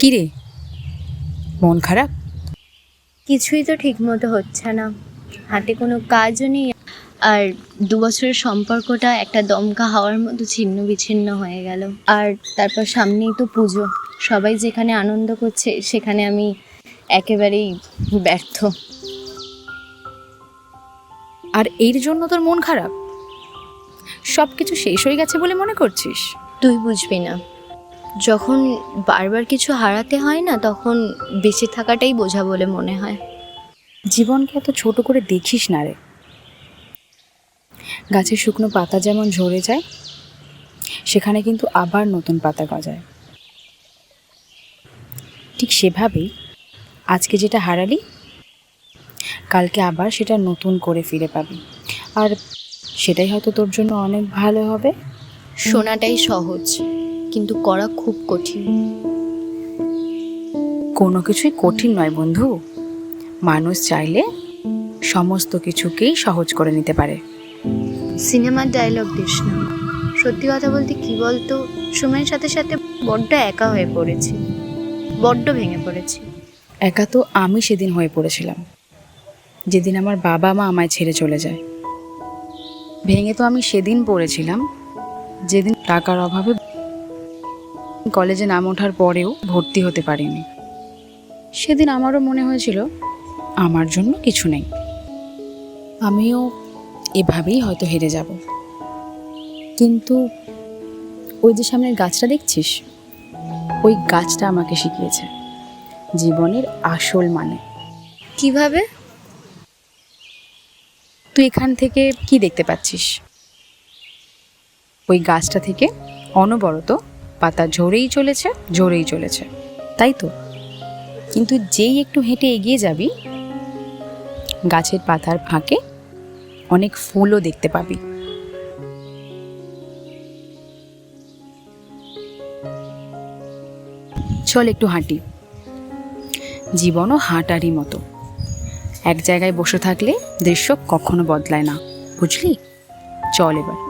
কি রে মন খারাপ? কিছুই তো ঠিক মতো হচ্ছে না। হাতে কোনো কাজও নেই। আর দু বছরের সম্পর্কটা একটা দমকা হাওয়ার মতো ছিন্ন বিচ্ছিন্ন হয়ে গেল। আর তারপর সামনেই তো পুজো। সবাই যেখানে আনন্দ করছে সেখানে আমি একেবারেই ব্যর্থ। আর এর জন্য তোর মন খারাপ? সব কিছু শেষ হয়ে গেছে বলে মনে করছিস? তুই বুঝবি না। যখন বারবার কিছু হারাতে হয় না তখন বেঁচে থাকাটাই বোঝা বলে মনে হয়। জীবনকে এত ছোট করে দেখিস না রে। গাছের শুকনো পাতা যেমন ঝরে যায় সেখানে কিন্তু আবার নতুন পাতা গজায়। ঠিক সেভাবেই আজকে যেটা হারালি কালকে আবার সেটা নতুন করে ফিরে পাবি। আর সেটাই হয়তো তোর জন্য অনেক ভালো হবে। শোনাটাই সহজ। কিন্তু করা খুব কঠিন। কোনো কিছুই কঠিন নয় বন্ধু। মানুষ চাইলে সমস্ত কিছুকেই সহজ করে নিতে পারে। সিনেমার ডায়লগ দিস না। সত্যি কথা বলতে কি বলতো সময়ের সাথে সাথে বড্ড একা হয়ে পড়েছি। বড্ড ভেঙে পড়েছি। একা তো আমি সেদিন হয়ে পড়েছিলাম। যেদিন আমার বাবা মা আমায় ছেড়ে চলে যায়। ভেঙে তো আমি সেদিন পড়েছিলাম। যেদিন টাকার অভাবে কলেজে নাম ওঠার পরেও ভর্তি হতে পারিনি। সেদিন আমারও মনে হয়েছিল আমার জন্য কিছু নেই। আমিও এভাবেই হয়তো হেরে যাব। কিন্তু ওই যে সামনের গাছটা দেখছিস? ওই গাছটা আমাকে শিখিয়েছে জীবনের আসল মানে। কীভাবে? তুই এখান থেকে কি দেখতে পাচ্ছিস? ওই গাছটা থেকে অনবরত পাতা ঝরেই চলেছে ঝরেই চলেছে। তাই তো? কিন্তু যেই একটু হেঁটে এগিয়ে যাবি, গাছের পাতার ফাঁকে অনেক ফুলও দেখতে পাবি। চল একটু হাঁটি। জীবনও হাঁটারই মতো। এক জায়গায় বসে থাকলে দৃশ্য কখনো বদলায় না, বুঝলি? চল এবার।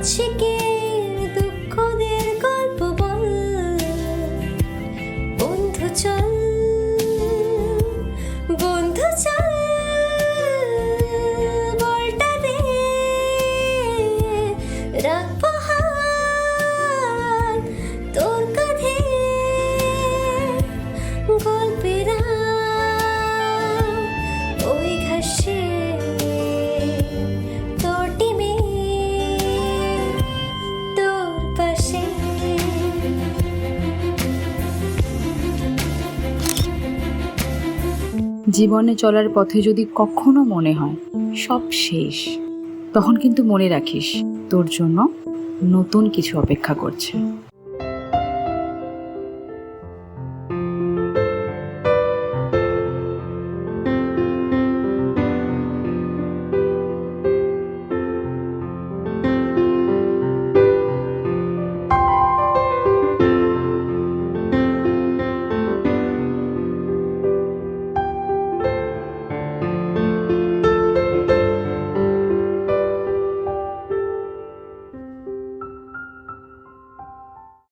পাঁচিকের দুঃখদের গল্প বল। বন্ধু চল বন্ধু চল জীবনে চলার পথে যদি কখনো মনে হয় সব শেষ, তখন কিন্তু মনে রাখিস তোর জন্য নতুন কিছু অপেক্ষা করছে।